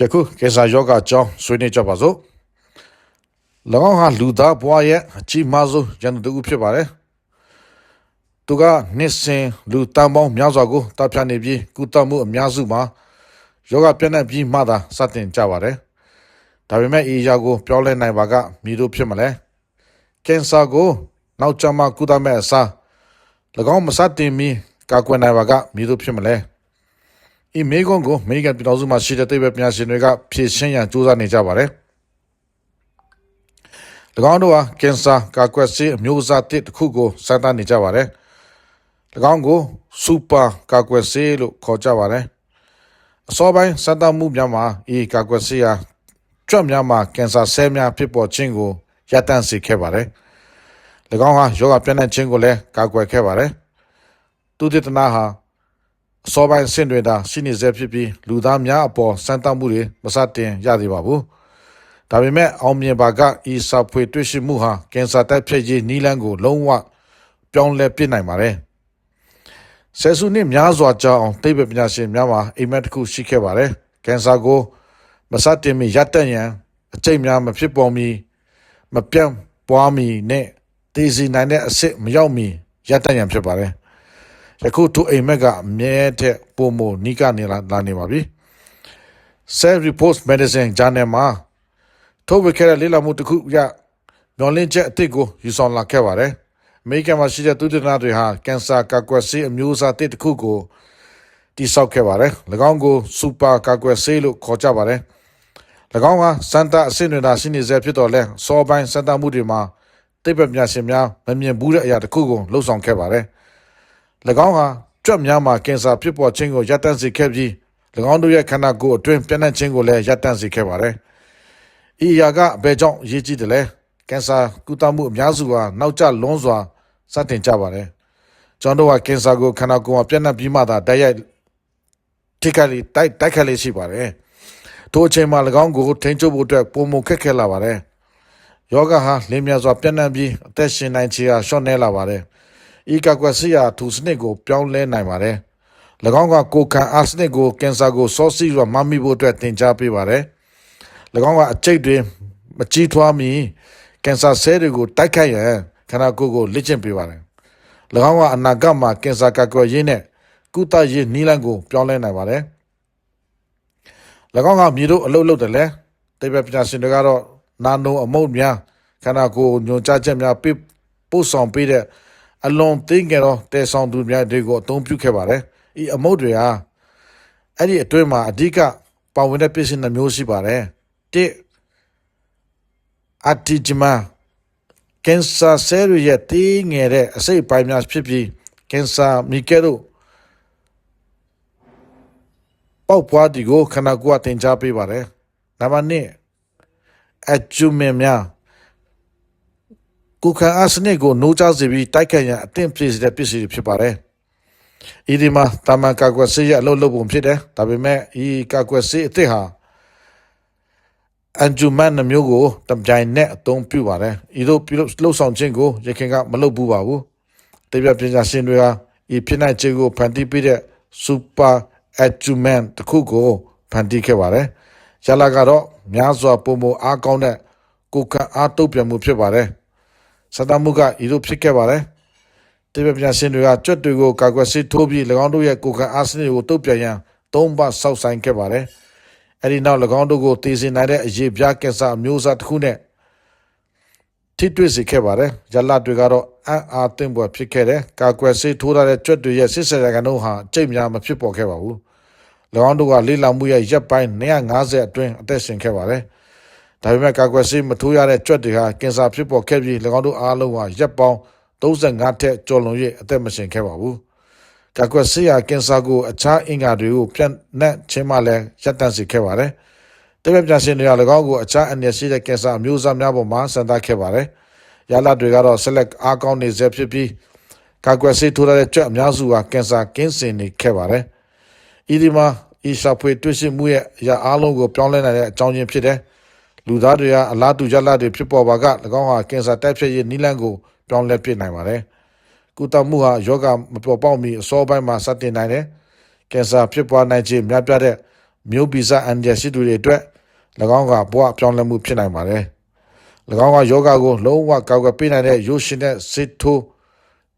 ယခုကေစာယောဂအကြောင်းဆွေးနွေးကြပါစို့၎င်းဟာလူသားဘဝရဲ့အကြီးမားဆုံးရန်သူတစ်ဦးဖြစ်ပါတယ်သူကနှစ်စဉ်လူတန်ပေါင်းများစွာကိုတပ်ဖြတ်နေပြီးကုသမှုအများစုမှာယောဂပြန့်နှံ့ပြီးမှသာစတင်ကြပါတယ်ဒါပေမဲ့ဤအရာကိုပြောလဲနိုင်ပါကမည်တို့ဖြစ်မလဲကင်ဆာကိုနောက်ကျမှကုသမဲ့အစား၎င်းမစတင်မီကာကွယ်နိုင်ပါကမည်တို့ဖြစ်မလဲ ဤမေကွန်ကိုအမေရိကန်ပြည်တော်စုမှာရှိတဲ့သိပ္ပံပညာရှင်တွေကဖြည့်ရှင်းရန်ကြိုးစားနေကြပါတယ်။၎င်းတို့ဟာကင်ဆာကာကွယ်ဆေးအမျိုးအစားတစ်တစ်ခုကိုစမ်းသပ်နေကြပါတယ်။၎င်းကိုစူပါကာကွယ်ဆေးလို့ခေါ်ကြပါတယ်။အစောပိုင်းစမ်းသပ်မှုများမှာဤကာကွယ်ဆေးဟာကြွက်များမှာကင်ဆာဆဲများဖြစ်ပေါ်ခြင်းကိုရပ်တန့်စေခဲ့ပါတယ်။၎င်းဟာယောဂပြန့်နှံ့ခြင်းကိုလည်းကာကွယ်ခဲ့ပါတယ်။သူတည်တနာဟာ အစောပိုင်းဆင့်တွေတာရှိနေစေဖြစ်ပြီးလူသားများအပေါ်စမ်းသပ်မှုတွေမစတင်ရသေးပါဘူး။ဒါပေမဲ့အောင်မြင်ပါကဤစာဖွေတွေ့ရှိမှုဟာကင်ဆာတိုက်ဖျက်ရေးနီးလန်းကိုလုံးဝပြောင်းလဲပြစ်နိုင်ပါတယ်။ဆယ်စုနှစ်များစွာကြာအောင်သိပ္ပံပညာရှင်များမှာအိမ်မက်တစ်ခုရှိခဲ့ပါတယ်။ကင်ဆာကိုမစတင်မီရပ်တန့်ရန်အကျိတ်များမဖြစ်ပေါ်မီမပြန့်ပွားမီနဲ့တည်စီနိုင်တဲ့အဆင့်မရောက်မီရပ်တန့်ရန်ဖြစ်ပါတယ်။ ယခုသူအိမ်မက်ကအမြဲတည်းပုံမနီးကနေလာလာနေပါပြီ Self Reports Medicine Journal မှာထုတ်ဝေခဲ့တဲ့လေ့လာမှုတစ်ခုရမျော်လင့်ချက်အသစ်ကိုယူဆောင်လာခဲ့ပါတယ်အမေရိကန်မှာရှိတဲ့သုတေသနတွေဟာကင်ဆာကာကွယ်ဆေးအမျိုးအစားတစ်တစ်ခုကိုတိစောက်ခဲ့ပါတယ်၎င်းကိုစူပါကာကွယ်ဆေးလို့ခေါ်ကြပါတယ်၎င်းဟာစန်တာအဆင့်တွေသာရှိနေစေဖြစ်တော်လဲစောပိုင်းစန်တာမှုတွေမှာသိပ္ပံပညာရှင်များမမြင်ဘူးတဲ့အရာတစ်ခုကိုလှုပ်ဆောင်ခဲ့ပါတယ်၎ င်းဟာကြွက်များမှာကင်ဆာဖြစ်ပေါ်ခြင်းကိုရပ်တန့်စေခဲ့ပြီး၎င်းတို့ရဲ့ခန္ဓာကိုယ်အတွင်းပြန့်နှံ့ခြင်းကိုလည်းရပ်တန့်စေခဲ့ပါတယ်။ဤအရာကအဘယ်ကြောင့်အရေးကြီးတယ်လဲ။ကင်ဆာကုသမှုအများစုဟာနောက်ကျလွန်းစွာစတင်ကြပါတယ်။ကျွန်တော်တို့ကကင်ဆာကိုခန္ဓာကိုယ်မှာပြန့်နှံ့ပြီးမှသာတိုက်ရိုက်ထိခိုက်လေတိုက်တိုက်ခတ်လေရှိပါတယ်။ထိုအချိန်မှာ၎င်းကိုထိန်းချုပ်ဖို့အတွက်ပုံမခက်ခဲလာပါတယ်။ယောဂဟာလင်းမြန်စွာပြန့်နှံ့ပြီးအသက်ရှင်နိုင်ခြင်းဟာရှော့နေလာပါတယ်။ ဤကကွက်စီယာထူစနစ်ကိုပြောင်းလဲနိုင်ပါတယ်။၎င်းကကိုခံအာစနစ်ကိုကင်ဆာကိုစောစီးရမမိဖို့အတွက်တင် जा ပေးပါတယ်။၎င်းကအကျိတ်တွေမကြီးထွားမီကင်ဆာဆဲတွေကိုတိုက်ခိုက်ရန်ခန္ဓာကိုယ်ကိုလေ့ကျင့်ပေးပါတယ်။၎င်းကအနာဂတ်မှာကင်ဆာကကွယ်ရေးနဲ့ကုသရေးနည်းလမ်းကိုပြောင်းလဲနိုင်ပါတယ်။၎င်းကမြေတို့အလုပ်လုပ်တယ်လေ။တိပ္ပံပညာရှင်တွေကတော့နာနိုအမုတ်များခန္ဓာကိုယ်ညွန်ကြားချက်များပြပို့ဆောင်ပေးတဲ့ အလွန်သိငယ်သောတဲဆောင်သူများတွေကိုအသုံးပြုခဲ့ပါတယ်။ဤအမုတ်တွေဟာအဲ့ဒီအတွင်းမှာအဓိကပါဝင်တဲ့ပစ္စည်းနှမျိုးရှိပါတယ်။တစ်အတ္တိဂျမကင်ဆာဆဲရရဲ့သိငယ်တဲ့အစိတ်အပိုင်းများဖြစ်ပြီးကင်ဆာမီကဲတို့ပေါက်ပွားဒီကိုခန္ဓာကိုယ်ကတင် जा ပေးပါတယ်။နံပါတ်2အဂျူမင်များ ကိုခံအားစနစ်ကိုနိုးကြားစေပြီးတိုက်ခိုက်ရန်အသင့်ဖြစ်စေတဲ့ပစ္စည်းတွေဖြစ်ပါတယ်။ဤဒီမှာတာမန်ကာကွယ်ဆေးရအလုပ်လုပ်ပုံဖြစ်တယ်။ဒါပေမဲ့ဤကာကွယ်ဆေးအသစ်ဟာအန်ဂျူမန်နှမျိုးကိုတပြိုင်နက်အသုံးပြုပါတယ်။ဤတို့ပြုလုပ်လှုပ်ဆောင်ခြင်းကိုရခင်ကမလုပ်ဘူးပါဘူး။တေပြပညာရှင်တွေဟာဤဖြစ်နိုင်ခြင်းကိုဖန်တီးပေးတဲ့ super adjuvant တစ်ခုကိုဖန်တီးခဲ့ပါတယ်။ရလာကတော့များစွာပုံမအားကောင်းတဲ့ကိုယ်ခံအားတုံ့ပြန်မှုဖြစ်ပါတယ်။ စတမှုကဤသို့ဖြစ်ခဲ့ပါတယ်။တေပပညာရှင်တွေကကြွက်တွေကိုကာကွယ်ဆေးထိုးပြီး၎င်းတို့ရဲ့ကိုယ်ခံအားစနစ်ကိုတုတ်ပြန်ရန်သုံးပတ်စောက်ဆိုင်ခဲ့ပါတယ်။အဲဒီနောက်၎င်းတို့ကိုတည်စေနိုင်တဲ့အရေးပြားကင်ဆာအမျိုးအစားတစ်ခုနဲ့ထိတွေ့စေခဲ့ပါတယ်။ရလဒ်တွေကတော့အံ့အားသင့်ပွားဖြစ်ခဲ့တဲ့ကာကွယ်ဆေးထိုးထားတဲ့ကြွက်တွေရဲ့စစ်ဆက်ရကန်တို့ဟာအကျိတ်များမဖြစ်ပေါ်ခဲ့ပါဘူး။၎င်းတို့ကလေ့လာမှုရဲ့ရပ်ပိုင်း250အတွင်းအသက်ရှင်ခဲ့ပါတယ်။ ဒါပေမဲ့ကာကွယ်ဆေးမထိုးရတဲ့ကြွက်တွေဟာကင်ဆာဖြစ်ပေါ်ခဲ့ပြီး၎င်းတို့အားလုံးဟာရက်ပေါင်း35ထက်ကျော်လွန်၍အသက်မရှင်ခဲ့ပါဘူး။ကာကွယ်ဆေးဟာကင်ဆာကိုအခြားအင်္ဂါတွေကိုပြန့်နှံ့ခြင်းမှလည်းရပ်တန့်စေခဲ့ပါတယ်။တပည့်ပြရှင်တွေက၎င်းကိုအခြားအန္တရာယ်ရှိတဲ့ကင်ဆာအမျိုးအစားများပေါ်မှာစံသတ်ခဲ့ပါတယ်။ရလဒ်တွေကတော့ဆက်လက်အားကောင်းနေစေဖြစ်ပြီးကာကွယ်ဆေးထိုးရတဲ့ကြွက်အများစုဟာကင်ဆာကင်းစင်နေခဲ့ပါတယ်။ဤဒီမှာဤရှာဖွေတွေ့ရှိမှုရဲ့အရာအားလုံးကိုပြောင်းလဲနိုင်တဲ့အကြောင်းရင်းဖြစ်တယ်။ လူသားတွေကအလားတူရလဒ်တွေဖြစ်ပေါ်ပါက၎င်းဟာကင်ဆာတိုက်ဖျက်ရေးနည်းလမ်းကိုပြောင်းလဲပြစ်နိုင်ပါတယ်။ကုသမှုဟာယောဂမပေါ်ပေါက်မီအစောပိုင်းမှာစတင်နိုင်တယ်။ကင်ဆာဖြစ်ပွားနိုင်ခြင်းများပြားတဲ့မျိုးဗီဇအန်ဂျယ်ရှိသူတွေအတွက်၎င်းကဘဝပြောင်းလဲမှုဖြစ်နိုင်ပါတယ်၎င်းကယောဂကိုလုံးဝကောက်ကွယ်ပေးနိုင်တဲ့ရိုးရှင်တဲ့စစ်ထိုး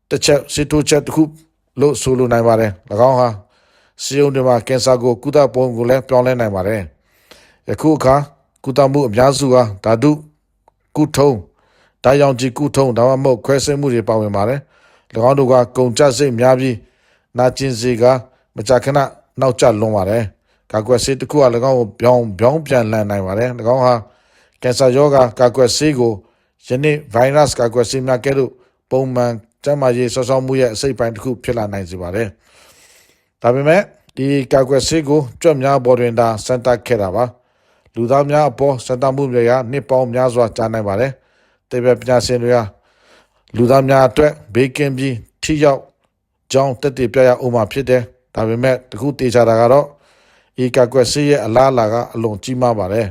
တစ်ချက်စစ်ထိုးချက်တစ်ခုလို့ဆိုလိုနိုင်ပါတယ်၎င်းဟာစီယုံတွေမှာကင်ဆာကိုကုသပုံကိုလည်းပြောင်းလဲနိုင်ပါတယ်ယခုအခါ ကုသမှုအများစုဟာဓာတုကုထုံးတာယောင်ကြီးကုထုံးဒါမှမဟုတ်ခွဲစိတ်မှုတွေပါဝင်ပါတယ်၎င်းတို့ကကုန်ကျစရိတ်များပြီးနာကျင်စေကမကြာခဏနောက်ကျလွန်ပါတယ်ကာကွယ်ဆေးတစ်ခုက၎င်းကိုပြောင်းပြောင်းပြန်လှန်နိုင်ပါတယ်၎င်းဟာကင်ဆာရောဂါကာကွယ်ဆေးကိုယနေ့ဗိုင်းရပ်စ်ကာကွယ်ဆေးများကဲ့သို့ပုံမှန်ကျန်းမာရေးစောစောမှုရဲ့အစိတ်ပိုင်းတစ်ခုဖြစ်လာနိုင်စေပါတယ်ဒါပေမဲ့ဒီကာကွယ်ဆေးကိုကြွက်များပေါ်တွင်သာစမ်းသပ်ခဲ့တာပါ လူသားများအပေါ်စမ်းသပ်မှုတွေကနှစ်ပေါင်းများစွာကြာနိုင်ပါတယ်တေဘပညာရှင်တွေကလူသားများအတွက်ဘေးကင်းပြီးထိရောက်ကြောင်းတက်တည်ပြရအောင်မှာဖြစ်တယ်ဒါပေမဲ့တခုတေချာတာကတော့ဤကာကွယ်ဆေးရဲ့အလားအလာကအလွန်ကြီးမားပါတယ်